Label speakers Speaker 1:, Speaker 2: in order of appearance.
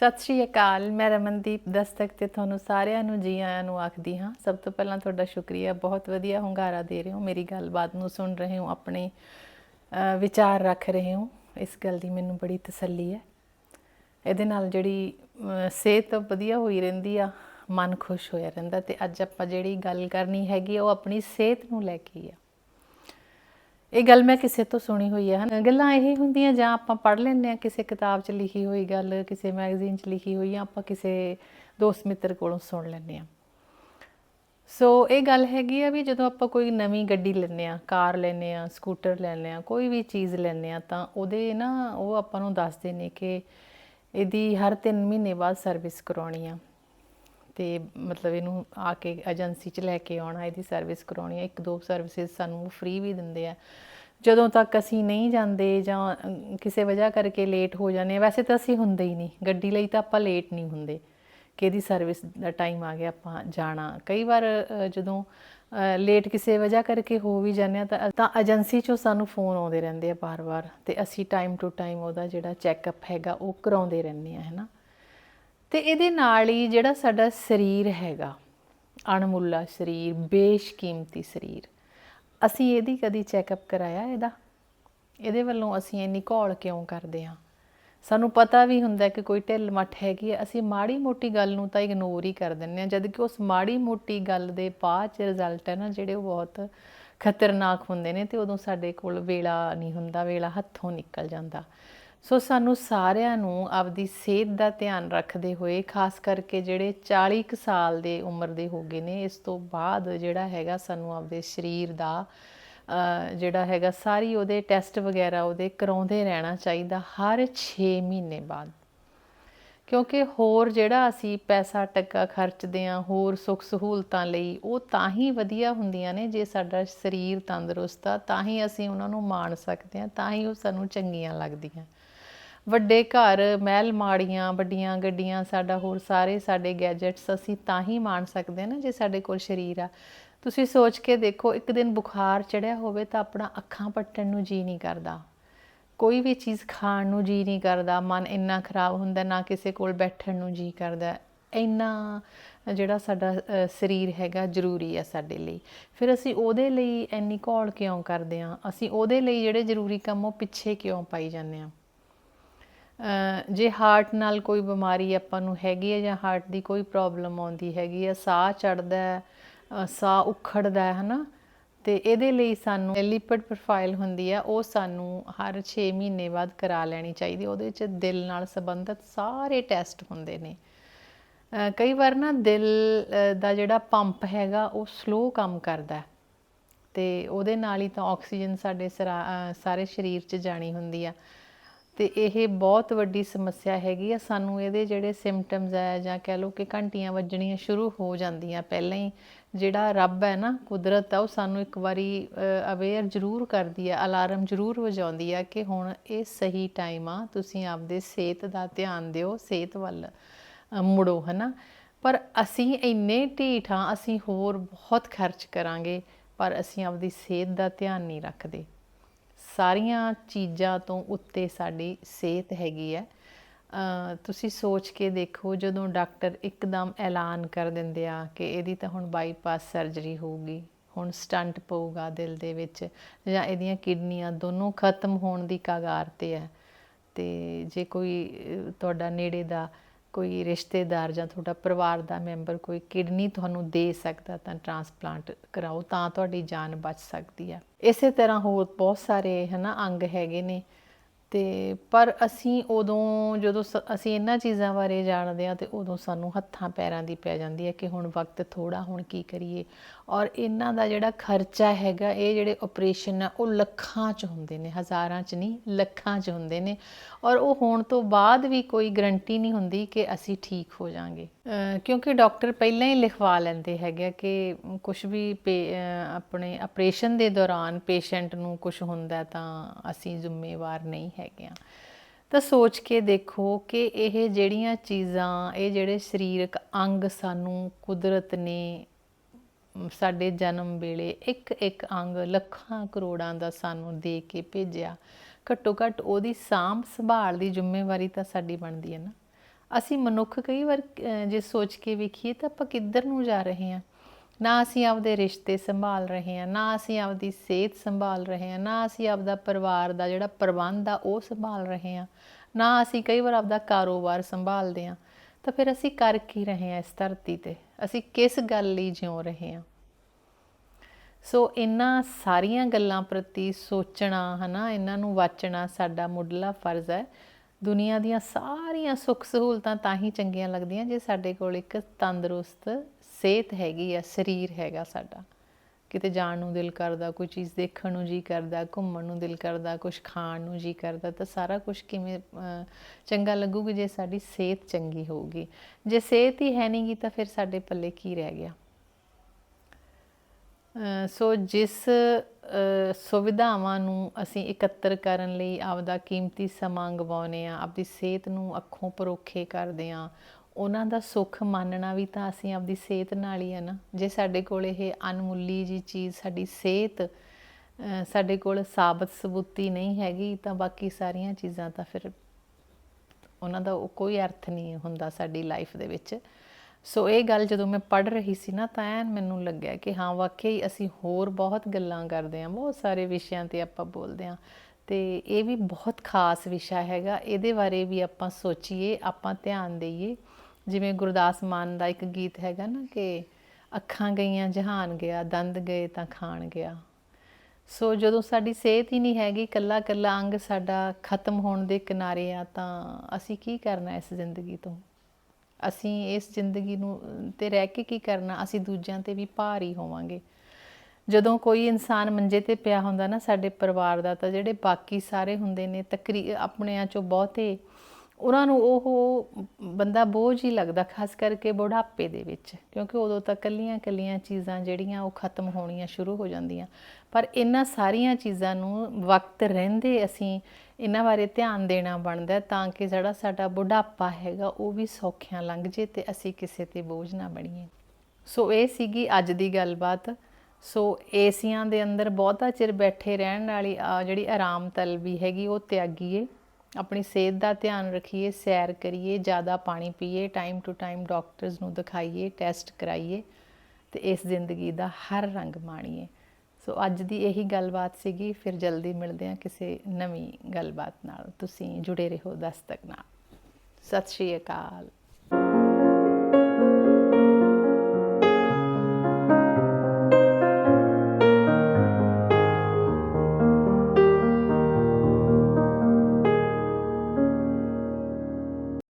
Speaker 1: ਸਤਿ ਸ਼੍ਰੀ ਅਕਾਲ। ਮੈਂ ਰਮਨਦੀਪ ਦਸਤਕ ਤੇ ਤੁਹਾਨੂੰ ਸਾਰਿਆਂ ਨੂੰ ਜੀ ਆਇਆਂ ਨੂੰ ਆਖਦੀ ਹਾਂ ਸਭ ਤੋਂ ਪਹਿਲਾਂ ਤੁਹਾਡਾ ਸ਼ੁਕਰੀਆ। ਬਹੁਤ ਵਧੀਆ ਹੁੰਗਾਰਾ ਦੇ ਰਹੇ ਹੋ। ਮੇਰੀ ਗੱਲਬਾਤ ਨੂੰ ਸੁਣ ਰਹੇ ਹੋ ਆਪਣੇ ਵਿਚਾਰ ਰੱਖ ਰਹੇ ਹੋ। ਇਸ ਗੱਲ ਦੀ ਮੈਨੂੰ ਬੜੀ ਤਸੱਲੀ ਹੈ। ਇਹਦੇ ਨਾਲ ਜਿਹੜੀ ਸਿਹਤ ਵਧੀਆ ਹੋਈ ਰਹਿੰਦੀ ਆ ਮਨ ਖੁਸ਼ ਹੋਇਆ ਰਹਿੰਦਾ। ਤੇ ਅੱਜ ਆਪਾਂ ਜਿਹੜੀ ਗੱਲ ਕਰਨੀ ਹੈਗੀ ਆ, ਉਹ ਆਪਣੀ ਸਿਹਤ ਨੂੰ ਲੈ ਕੇ ਹੀ ਆ। ਇਹ ਗੱਲ ਮੈਂ ਕਿਸੇ ਤੋਂ ਸੁਣੀ ਹੋਈ ਹੈ, ਹਨ? ਗੱਲਾਂ ਇਹ ਹੁੰਦੀਆਂ, ਜਾਂ ਆਪਾਂ ਪੜ੍ਹ ਲੈਂਦੇ ਆ ਕਿਸੇ ਕਿਤਾਬ 'ਚ ਲਿਖੀ ਹੋਈ ਗੱਲ, ਕਿਸੇ ਮੈਗਜ਼ੀਨ 'ਚ ਲਿਖੀ ਹੋਈ, ਜਾਂ ਆਪਾਂ ਕਿਸੇ ਦੋਸਤ ਮਿੱਤਰ ਕੋਲੋਂ ਸੁਣ ਲੈਂਦੇ ਆ ਸੋ ਇਹ ਗੱਲ ਹੈਗੀ ਆ ਵੀ ਜਦੋਂ ਆਪਾਂ ਕੋਈ ਨਵੀਂ ਗੱਡੀ ਲੈਂਦੇ ਆ ਕਾਰ ਲੈਂਦੇ ਆ ਸਕੂਟਰ ਲੈਂਦੇ ਆ ਕੋਈ ਵੀ ਚੀਜ਼ ਲੈਂਦੇ ਆ ਤਾਂ ਉਹਦੇ ਨਾ ਉਹ ਆਪਾਂ ਨੂੰ ਦੱਸਦੇ ਨੇ ਕਿ ਇਹਦੀ ਹਰ 3 ਮਹੀਨੇ ਬਾਅਦ ਸਰਵਿਸ ਕਰਾਉਣੀ ਆ। ਤੇ ਮਤਲਬ ਇਹਨੂੰ ਆ ਕੇ ਏਜੰਸੀ 'ਚ ਲੈ ਕੇ ਆਉਣਾ, ਇਹਦੀ ਸਰਵਿਸ ਕਰਾਉਣੀ ਹੈ ਇੱਕ ਦੋ ਸਰਵਿਸਿਜ਼ ਸਾਨੂੰ ਫ੍ਰੀ ਵੀ ਦਿੰਦੇ ਆ। ਜਦੋਂ ਤੱਕ ਅਸੀਂ ਨਹੀਂ ਜਾਂਦੇ ਜਾਂ ਕਿਸੇ ਵਜ੍ਹਾ ਕਰਕੇ ਲੇਟ ਹੋ ਜਾਂਦੇ ਆ, ਵੈਸੇ ਤਾਂ ਅਸੀਂ ਹੁੰਦੇ ਹੀ ਨਹੀਂ। ਗੱਡੀ ਲਈ ਤਾਂ ਆਪਾਂ ਲੇਟ ਨਹੀਂ ਹੁੰਦੇ ਕਿ ਇਹਦੀ ਸਰਵਿਸ ਦਾ ਟਾਈਮ ਆ ਗਿਆ, ਆਪਾਂ ਜਾਣਾ। ਕਈ ਵਾਰ ਜਦੋਂ ਲੇਟ ਕਿਸੇ ਵਜ੍ਹਾ ਕਰਕੇ ਹੋ ਵੀ ਜਾਂਦੇ ਆ ਤਾਂ ਤਾਂ ਏਜੰਸੀ 'ਚੋਂ ਸਾਨੂੰ ਫੋਨ ਆਉਂਦੇ ਰਹਿੰਦੇ ਆ ਬਾਰ-ਬਾਰ ਤੇ ਅਸੀਂ ਟਾਈਮ ਟੂ ਟਾਈਮ ਉਹਦਾ ਜਿਹੜਾ ਚੈੱਕਅਪ ਹੈਗਾ ਉਹ ਕਰਾਉਂਦੇ ਰਹਿੰਦੇ ਆ ਹੈਨਾ ਤੇ ਇਹਦੇ ਨਾਲ ਹੀ ਜਿਹੜਾ ਸਾਡਾ ਸਰੀਰ ਹੈਗਾ, ਅਣਮੁੱਲਾ ਸਰੀਰ, ਬੇਸ਼ਕੀਮਤੀ ਸਰੀਰ, ਅਸੀਂ ਇਹਦੀ ਕਦੀ ਚੈੱਕਅਪ ਕਰਾਇਆ ਇਹਦਾ? ਇਹਦੇ ਵੱਲੋਂ ਅਸੀਂ ਇੰਨੀ ਘੋਲ ਕਿਉਂ ਕਰਦੇ ਹਾਂ? ਸਾਨੂੰ ਪਤਾ ਵੀ ਹੁੰਦਾ ਕਿ ਕੋਈ ਢਿੱਲ ਮੱਠ ਹੈਗੀ ਹੈ, ਅਸੀਂ ਮਾੜੀ ਮੋਟੀ ਗੱਲ ਨੂੰ ਤਾਂ ਇਗਨੋਰ ਹੀ ਕਰ ਦਿੰਦੇ ਹਾਂ ਜਦ ਕਿ ਉਸ ਮਾੜੀ ਮੋਟੀ ਗੱਲ ਦੇ ਬਾਅਦ ਚ ਰਿਜ਼ਲਟ ਹੈ ਨਾ, ਜਿਹੜੇ ਉਹ ਬਹੁਤ ਖਤਰਨਾਕ ਹੁੰਦੇ ਨੇ ਤੇ ਉਦੋਂ ਸਾਡੇ ਕੋਲ ਵੇਲਾ ਨਹੀਂ ਹੁੰਦਾ, ਵੇਲਾ ਹੱਥੋਂ ਨਿਕਲ ਜਾਂਦਾ। ਸੋ ਸਾਨੂੰ ਸਾਰਿਆਂ ਨੂੰ ਆਪਦੀ ਸਿਹਤ ਦਾ ਧਿਆਨ ਰੱਖਦੇ ਹੋਏ, ਖਾਸ ਕਰਕੇ ਜਿਹੜੇ 40 ਕੁ ਸਾਲ ਦੇ ਉਮਰ ਦੇ ਹੋ ਗਏ ਨੇ, ਇਸ ਤੋਂ ਬਾਅਦ ਜਿਹੜਾ ਹੈਗਾ ਸਾਨੂੰ ਆਪਦੇ ਸਰੀਰ ਦਾ ਜਿਹੜਾ ਹੈਗਾ ਸਾਰੀ ਉਹਦੇ ਟੈਸਟ ਵਗੈਰਾ ਉਹਦੇ ਕਰਾਉਂਦੇ ਰਹਿਣਾ ਚਾਹੀਦਾ ਹਰ 6 ਮਹੀਨੇ ਬਾਅਦ। ਕਿਉਂਕਿ ਹੋਰ ਜਿਹੜਾ ਅਸੀਂ ਪੈਸਾ ਟੱਕਾ ਖਰਚਦੇ ਆ ਹੋਰ ਸੁੱਖ ਸਹੂਲਤਾਂ ਲਈ, ਉਹ ਤਾਂ ਹੀ ਵਧੀਆ ਹੁੰਦੀਆਂ ਨੇ ਜੇ ਸਾਡਾ ਸਰੀਰ ਤੰਦਰੁਸਤ ਆ, ਤਾਂ ਹੀ ਅਸੀਂ ਉਹਨਾਂ ਨੂੰ ਮਾਣ ਸਕਦੇ ਆ ਤਾਂ ਹੀ ਉਹ ਸਾਨੂੰ ਚੰਗੀਆਂ ਲੱਗਦੀਆਂ। ਵੱਡੇ ਘਰ, ਮਹਿਲ ਮਾੜੀਆਂ, ਵੱਡੀਆਂ ਗੱਡੀਆਂ, ਸਾਡਾ ਹੋਰ ਸਾਰੇ ਸਾਡੇ ਗੈਜਟਸ ਅਸੀਂ ਤਾਂ ਹੀ ਮਾਣ ਸਕਦੇ ਹਾਂ ਨਾ ਜੇ ਸਾਡੇ ਕੋਲ ਸਰੀਰ ਆ। ਤੁਸੀਂ ਸੋਚ ਕੇ ਦੇਖੋ, ਇੱਕ ਦਿਨ ਬੁਖਾਰ ਚੜਿਆ ਹੋਵੇ ਤਾਂ ਆਪਣਾ ਅੱਖਾਂ ਪੱਟਣ ਨੂੰ ਜੀ ਨਹੀਂ ਕਰਦਾ। ਕੋਈ ਵੀ ਚੀਜ਼ ਖਾਣ ਨੂੰ ਜੀ ਨਹੀਂ ਕਰਦਾ, ਮਨ ਇੰਨਾ ਖਰਾਬ ਹੁੰਦਾ, ਨਾ ਕਿਸੇ ਕੋਲ ਬੈਠਣ ਨੂੰ ਜੀ ਕਰਦਾ। ਇੰਨਾ ਜਿਹੜਾ ਸਾਡਾ ਸਰੀਰ ਹੈਗਾ ਜ਼ਰੂਰੀ ਹੈ ਸਾਡੇ ਲਈ। ਫਿਰ ਅਸੀਂ ਉਹਦੇ ਲਈ ਇੰਨੀ ਘੋਲ ਕਿਉਂ ਕਰਦੇ ਹਾਂ? ਅਸੀਂ ਉਹਦੇ ਲਈ ਜਿਹੜੇ ਜ਼ਰੂਰੀ ਕੰਮ ਉਹ ਪਿੱਛੇ ਕਿਉਂ ਪਾਈ ਜਾਂਦੇ ਹਾਂ? ਜੇ ਹਾਰਟ ਨਾਲ ਕੋਈ ਬਿਮਾਰੀ ਆਪਾਂ ਨੂੰ ਹੈਗੀ ਹੈ ਜਾਂ ਹਾਰਟ ਦੀ ਕੋਈ ਪ੍ਰੋਬਲਮ ਆਉਂਦੀ ਹੈਗੀ ਹੈ, ਸਾਹ ਚੜਦਾ ਸਾਹ ਉਖੜਦਾ ਹੈ, ਹਨਾ? ਤੇ ਇਹਦੇ ਲਈ ਸਾਨੂੰ ਲਿਪਿਡ ਪ੍ਰੋਫਾਈਲ ਹੁੰਦੀ ਆ ਉਹ ਸਾਨੂੰ ਹਰ 6 ਮਹੀਨੇ ਬਾਅਦ ਕਰਾ ਲੈਣੀ ਚਾਹੀਦੀ ਉਹਦੇ ਵਿੱਚ ਦਿਲ ਨਾਲ ਸੰਬੰਧਿਤ ਸਾਰੇ ਟੈਸਟ ਹੁੰਦੇ ਨੇ। ਕਈ ਵਾਰ ਨਾ ਦਿਲ ਦਾ ਜਿਹੜਾ ਪੰਪ ਹੈਗਾ, ਉਹ ਸਲੋ ਕੰਮ ਕਰਦਾ ਹੈ। ਤੇ ਉਹਦੇ ਨਾਲ ਹੀ ਤਾਂ ਆਕਸੀਜਨ ਸਾਡੇ ਸਰਾ- ਸਾਰੇ ਸਰੀਰ 'ਚ ਜਾਣੀ ਹੁੰਦੀ ਆ। ਤੇ ਇਹ ਬਹੁਤ ਵੱਡੀ ਸਮੱਸਿਆ ਹੈਗੀ ਆ। ਸਾਨੂੰ ਇਹਦੇ ਜਿਹੜੇ ਸਿੰਪਟਮਸ ਆ ਜਾਂ ਕਹਿ ਲਓ ਕਿ ਘੰਟੀਆਂ ਵੱਜਣੀਆਂ ਸ਼ੁਰੂ ਹੋ ਜਾਂਦੀਆਂ। ਪਹਿਲਾਂ ਹੀ ਜਿਹੜਾ ਰੱਬ ਹੈ ਨਾ ਕੁਦਰਤ ਆ ਉਹ ਸਾਨੂੰ ਇੱਕ ਵਾਰੀ ਅਵੇਅਰ ਜ਼ਰੂਰ ਕਰਦੀ ਆ ਅਲਾਰਮ ਜ਼ਰੂਰ ਵਜਾਉਂਦੀ ਆ ਕਿ ਹੁਣ ਇਹ ਸਹੀ ਟਾਈਮ ਆ ਤੁਸੀਂ ਆਪਦੇ ਸਿਹਤ ਦਾ ਧਿਆਨ ਦਿਓ ਸਿਹਤ ਵੱਲ ਅ, ਮੁੜੋ ਹਨਾ। ਪਰ ਅਸੀਂ ਇੰਨੇ ਢੀਠ ਹਾਂ ਅਸੀਂ ਹੋਰ ਬਹੁਤ ਖਰਚ ਕਰਾਂਗੇ ਪਰ ਅਸੀਂ ਆਪਦੀ ਸਿਹਤ ਦਾ ਧਿਆਨ ਨਹੀਂ ਰੱਖਦੇ। ਸਾਰੀਆਂ ਚੀਜ਼ਾਂ ਤੋਂ ਉੱਤੇ ਸਾਡੀ ਸਿਹਤ ਹੈਗੀ ਹੈ। ਤੁਸੀਂ ਸੋਚ ਕੇ ਦੇਖੋ, ਜਦੋਂ ਡਾਕਟਰ ਇੱਕਦਮ ਐਲਾਨ ਕਰ ਦਿੰਦੇ ਆ ਕਿ ਇਹਦੀ ਤਾਂ ਹੁਣ ਬਾਈਪਾਸ ਸਰਜਰੀ ਹੋਊਗੀ, ਹੁਣ ਸਟੰਟ ਪਊਗਾ ਦਿਲ ਦੇ ਵਿੱਚ, ਜਾਂ ਇਹਦੀਆਂ ਕਿਡਨੀਆਂ ਦੋਨੋਂ ਖਤਮ ਹੋਣ ਦੀ ਕਗਾਰ ਤੇ ਹੈ। ਤੇ ਜੇ ਕੋਈ ਤੁਹਾਡਾ ਨੇੜੇ ਦਾ ਕੋਈ ਰਿਸ਼ਤੇਦਾਰ ਜਾਂ ਤੁਹਾਡਾ ਪਰਿਵਾਰ ਦਾ ਮੈਂਬਰ ਕੋਈ ਕਿਡਨੀ ਤੁਹਾਨੂੰ ਦੇ ਸਕਦਾ ਤਾਂ ਟ੍ਰਾਂਸਪਲਾਂਟ ਕਰਾਓ ਤਾਂ ਤੁਹਾਡੀ ਜਾਨ ਬਚ ਸਕਦੀ ਆ। ਇਸੇ ਤਰ੍ਹਾਂ ਹੋਰ ਬਹੁਤ ਸਾਰੇ ਹਨਾ ਅੰਗ ਹੈਗੇ ਨੇ ਤੇ ਪਰ ਅਸੀਂ ਉਦੋਂ ਜਦੋਂ ਸ- ਅਸੀਂ ਇਹਨਾਂ ਚੀਜ਼ਾਂ ਬਾਰੇ ਜਾਣਦੇ ਹਾਂ ਤੇ ਉਦੋਂ ਸਾਨੂੰ ਹੱਥਾਂ ਪੈਰਾਂ ਦੀ ਪੈ ਜਾਂਦੀ ਹੈ ਕਿ ਹੁਣ ਵਕਤ ਥੋੜ੍ਹਾ ਹੁਣ ਕੀ ਕਰੀਏ। ਔਰ ਇਹਨਾਂ ਦਾ ਜਿਹੜਾ ਖਰਚਾ ਹੈਗਾ, ਇਹ ਜਿਹੜੇ ਆਪਰੇਸ਼ਨ ਆ, ਉਹ ਲੱਖਾਂ ਚ ਹੁੰਦੇ ਨੇ, ਹਜ਼ਾਰਾਂ ਚ ਨਹੀਂ, ਲੱਖਾਂ ਚ ਹੁੰਦੇ ਨੇ। ਔਰ ਉਹ ਹੋਣ ਤੋਂ ਬਾਅਦ ਵੀ ਕੋਈ ਗਰੰਟੀ ਨਹੀਂ ਹੁੰਦੀ ਕਿ ਅਸੀਂ ਠੀਕ ਹੋ ਜਾਾਂਗੇ। ਕਿਉਂਕਿ ਡਾਕਟਰ ਪਹਿਲਾਂ ਹੀ ਲਿਖਵਾ ਲੈਂਦੇ ਹੈਗੇ ਆ ਕਿ ਕੁਝ ਵੀ ਪੇ- ਆਪਣੇ ਆਪਰੇਸ਼ਨ ਦੇ ਦੌਰਾਨ ਪੇਸ਼ੈਂਟ ਨੂੰ ਕੁਝ ਹੁੰਦਾ ਤਾਂ ਅਸੀਂ ਜ਼ਿੰਮੇਵਾਰ ਨਹੀਂ ਹੈਗੇ ਆ। ਤਾਂ ਸੋਚ ਕੇ ਦੇਖੋ ਕਿ ਇਹ ਜਿਹੜੀਆਂ ਚੀਜ਼ਾਂ, ਇਹ ਜਿਹੜੇ ਸਰੀਰਕ ਅੰਗ ਸਾਨੂੰ ਕੁਦਰਤ ਨੇ ਸਾਡੇ ਜਨਮ ਵੇਲੇ ਇੱਕ ਇੱਕ ਅੰਗ ਲੱਖਾਂ ਕਰੋੜਾਂ ਦਾ ਸਾਨੂੰ ਦੇ ਕੇ ਭੇਜਿਆ। ਘੱਟੋ ਘੱਟ ਉਹਦੀ ਸਾਂਭ ਸੰਭਾਲ ਦੀ ਜ਼ਿੰਮੇਵਾਰੀ ਤਾਂ ਸਾਡੀ ਬਣਦੀ ਹੈ ਨਾ। ਅਸੀਂ ਮਨੁੱਖ ਕਈ ਵਾਰ ਜੇ ਸੋਚ ਕੇ ਵੇਖੀਏ ਤਾਂ ਆਪਾਂ ਕਿੱਧਰ ਨੂੰ ਜਾ ਰਹੇ ਹਾਂ? ਨਾ ਅਸੀਂ ਆਪਦੇ ਰਿਸ਼ਤੇ ਸੰਭਾਲ ਰਹੇ ਹਾਂ, ਨਾ ਅਸੀਂ ਆਪਦੀ ਸਿਹਤ ਸੰਭਾਲ ਰਹੇ ਹਾਂ, ਨਾ ਅਸੀਂ ਆਪਦਾ ਪਰਿਵਾਰ ਦਾ ਜਿਹੜਾ ਪ੍ਰਬੰਧ ਆ ਉਹ ਸੰਭਾਲ ਰਹੇ ਹਾਂ, ਨਾ ਅਸੀਂ ਕਈ ਵਾਰ ਆਪਦਾ ਕਾਰੋਬਾਰ ਸੰਭਾਲਦੇ ਹਾਂ। ਤਾਂ ਫਿਰ ਅਸੀਂ ਕਰ ਕੀ ਰਹੇ ਹਾਂ ਇਸ ਧਰਤੀ ਤੇ? ਅਸੀਂ ਕਿਸ ਗੱਲ ਲਈ ਜਿਉ ਰਹੇ ਹਾਂ? ਸੋ ਇਹਨਾਂ ਸਾਰੀਆਂ ਗੱਲਾਂ ਪ੍ਰਤੀ ਸੋਚਣਾ, ਹਨਾ, ਇਹਨਾਂ ਨੂੰ ਵਾਚਣਾ ਸਾਡਾ ਮੁੱਢਲਾ ਫਰਜ਼ ਹੈ। ਦੁਨੀਆ ਦੀਆਂ ਸਾਰੀਆਂ ਸੁੱਖ ਸਹੂਲਤਾਂ ਤਾਂ ਹੀ ਚੰਗੀਆਂ ਲੱਗਦੀਆਂ ਜੇ ਸਾਡੇ ਕੋਲ ਇੱਕ ਤੰਦਰੁਸਤ ਸਿਹਤ ਹੈਗੀ ਆ, ਸਰੀਰ ਹੈਗਾ ਸਾਡਾ। ਕਿਤੇ ਜਾਣ ਨੂੰ ਦਿਲ ਕਰਦਾ, ਕੋਈ ਚੀਜ਼ ਦੇਖਣ ਨੂੰ ਜੀ ਕਰਦਾ, ਘੁੰਮਣ ਨੂੰ ਦਿਲ ਕਰਦਾ ਕੁਝ ਖਾਣ ਨੂੰ ਜੀ ਕਰਦਾ, ਤਾਂ ਸਾਰਾ ਕੁਝ ਕਿਵੇਂ ਚੰਗਾ ਲੱਗੂਗਾ ਜੇ ਸਾਡੀ ਸਿਹਤ ਚੰਗੀ ਹੋਊਗੀ। ਜੇ ਸਿਹਤ ਹੀ ਹੈ ਨਹੀਂਗੀ ਤਾਂ ਫਿਰ ਸਾਡੇ ਪੱਲੇ ਕੀ ਰਹਿ ਗਿਆ? ਸੋ ਜਿਸ ਸੁਵਿਧਾਵਾਂ ਨੂੰ ਅਸੀਂ ਇਕੱਤਰ ਕਰਨ ਲਈ ਆਪਦਾ ਕੀਮਤੀ ਸਮਾਂ ਗਵਾਉਂਦੇ ਆ ਆਪਦੀ ਸਿਹਤ ਨੂੰ ਅੱਖੋਂ ਪਰੋਖੇ ਕਰਦੇ ਆ ਉਹਨਾਂ ਦਾ ਸੁੱਖ ਮੰਨਣਾ ਵੀ ਤਾਂ ਅਸੀਂ ਆਪਦੀ ਸਿਹਤ ਨਾਲ ਹੀ ਆ ਨਾ। ਜੇ ਸਾਡੇ ਕੋਲ ਇਹ ਅਨਮੁੱਲੀ ਜੀ ਚੀਜ਼ ਸਾਡੀ ਸਿਹਤ ਸਾਡੇ ਕੋਲ ਸਾਬਤ ਸਬੂਤੀ ਨਹੀਂ ਹੈਗੀ, ਤਾਂ ਬਾਕੀ ਸਾਰੀਆਂ ਚੀਜ਼ਾਂ ਤਾਂ ਫਿਰ ਉਹਨਾਂ ਦਾ ਉਹ ਕੋਈ ਅਰਥ ਨਹੀਂ ਹੁੰਦਾ ਸਾਡੀ ਲਾਈਫ ਦੇ ਵਿੱਚ। ਸੋ ਇਹ ਗੱਲ ਜਦੋਂ ਮੈਂ ਪੜ੍ਹ ਰਹੀ ਸੀ ਨਾ, ਤਾਂ ਐਨ ਮੈਨੂੰ ਲੱਗਿਆ ਕਿ ਹਾਂ, ਵਾਕਈ ਅਸੀਂ ਹੋਰ ਬਹੁਤ ਗੱਲਾਂ ਕਰਦੇ ਹਾਂ, ਬਹੁਤ ਸਾਰੇ ਵਿਸ਼ਿਆਂ ਤੇ ਆਪਾਂ ਬੋਲਦੇ ਹਾਂ। ਤੇ ਇਹ ਵੀ ਬਹੁਤ ਖਾਸ ਵਿਸ਼ਾ ਹੈਗਾ। ਇਹਦੇ ਬਾਰੇ ਵੀ ਆਪਾਂ ਸੋਚੀਏ, ਆਪਾਂ ਧਿਆਨ ਦੇਈਏ। ਜਿਵੇਂ ਗੁਰਦਾਸ ਮਾਨ ਦਾ ਇੱਕ ਗੀਤ ਹੈਗਾ ਨਾ ਕਿ ਅੱਖਾਂ ਗਈਆਂ, ਜਹਾਨ ਗਿਆ, ਦੰਦ ਗਏ ਤਾਂ ਖਾਣ ਗਿਆ। ਸੋ ਜਦੋਂ ਸਾਡੀ ਸਿਹਤ ਹੀ ਨਹੀਂ ਹੈਗੀ ਕੱਲਾ ਕੱਲਾ ਅੰਗ ਸਾਡਾ ਖਤਮ ਹੋਣ ਦੇ ਕਿਨਾਰੇ ਆ, ਤਾਂ ਅਸੀਂ ਕੀ ਕਰਨਾ ਇਸ ਜ਼ਿੰਦਗੀ ਤੋਂ? ਅਸੀਂ ਇਸ ਜ਼ਿੰਦਗੀ ਨੂੰ ਤੇ ਰਹਿ ਕੇ ਕੀ ਕਰਨਾ, ਅਸੀਂ ਦੂਜਿਆਂ ਤੇ ਵੀ ਭਾਰੀ ਹੋਵਾਂਗੇ। ਜਦੋਂ ਕੋਈ ਇਨਸਾਨ ਮੰਜੇ ਤੇ ਪਿਆ ਹੁੰਦਾ ਨਾ ਸਾਡੇ ਪਰਿਵਾਰ ਦਾ, ਤਾਂ ਜਿਹੜੇ ਬਾਕੀ ਸਾਰੇ ਹੁੰਦੇ ਨੇ, ਤਕਰੀ, ਆਪਣਿਆਂ ਚੋਂ ਬਹੁਤੇ, ਉਹਨਾਂ ਨੂੰ ਉਹ ਬੰਦਾ ਬੋਝ ਹੀ ਲੱਗਦਾ, ਖਾਸ ਕਰਕੇ ਬੁਢਾਪੇ ਦੇ ਵਿੱਚ। ਕਿਉਂਕਿ ਉਦੋਂ ਤਾਂ ਕੱਲੀਆਂ ਕੱਲੀਆਂ ਚੀਜ਼ਾਂ ਜਿਹੜੀਆਂ ਉਹ ਖਤਮ ਹੋਣੀਆਂ ਸ਼ੁਰੂ ਹੋ ਜਾਂਦੀਆਂ। ਪਰ ਇਹਨਾਂ ਸਾਰੀਆਂ ਚੀਜ਼ਾਂ ਨੂੰ ਵਕਤ ਰਹਿੰਦੇ ਅਸੀਂ ਇਹਨਾਂ ਬਾਰੇ ਧਿਆਨ ਦੇਣਾ ਬਣਦਾ ਤਾਂ ਕਿ ਜਿਹੜਾ ਸਾਡਾ ਬੁਢਾਪਾ ਹੈਗਾ ਉਹ ਵੀ ਸੌਖਿਆਂ ਲੰਘ ਜੇ ਤੇ ਅਸੀਂ ਕਿਸੇ ਤੇ ਬੋਝ ਨਾ ਬਣੀਏ। ਸੋ ਇਹ ਸੀਗੀ ਅੱਜ ਦੀ ਗੱਲਬਾਤ। ਸੋ ਏਸੀਆਂ ਦੇ ਅੰਦਰ ਬਹੁਤਾ ਚਿਰ ਬੈਠੇ ਰਹਿਣ ਵਾਲੀ ਆ ਜਿਹੜੀ ਆਰਾਮ ਤਲਬੀ ਹੈਗੀ ਉਹ ਤਿਆਗੀਏ। ਆਪਣੀ ਸਿਹਤ ਦਾ ਧਿਆਨ ਰੱਖੀਏ, ਸੈਰ ਕਰੀਏ, ਜ਼ਿਆਦਾ ਪਾਣੀ ਪੀਏ ਟਾਈਮ ਟੂ ਟਾਈਮ ਡਾਕਟਰਸ ਨੂੰ ਦਿਖਾਈਏ ਟੈਸਟ ਕਰਾਈਏ ਤੇ ਇਸ ਜ਼ਿੰਦਗੀ ਦਾ ਹਰ ਰੰਗ ਮਾਣੀਏ। ਸੋ ਅੱਜ ਦੀ ਇਹੀ ਗੱਲਬਾਤ ਸੀਗੀ, ਫਿਰ ਜਲਦੀ ਮਿਲਦੇ ਹਾਂ ਕਿਸੇ ਨਵੀਂ ਗੱਲਬਾਤ ਨਾਲ। ਤੁਸੀਂ ਜੁੜੇ ਰਹੋ ਦਸਤਕ ਨਾਲ। ਸਤਿ ਸ਼੍ਰੀ ਅਕਾਲ।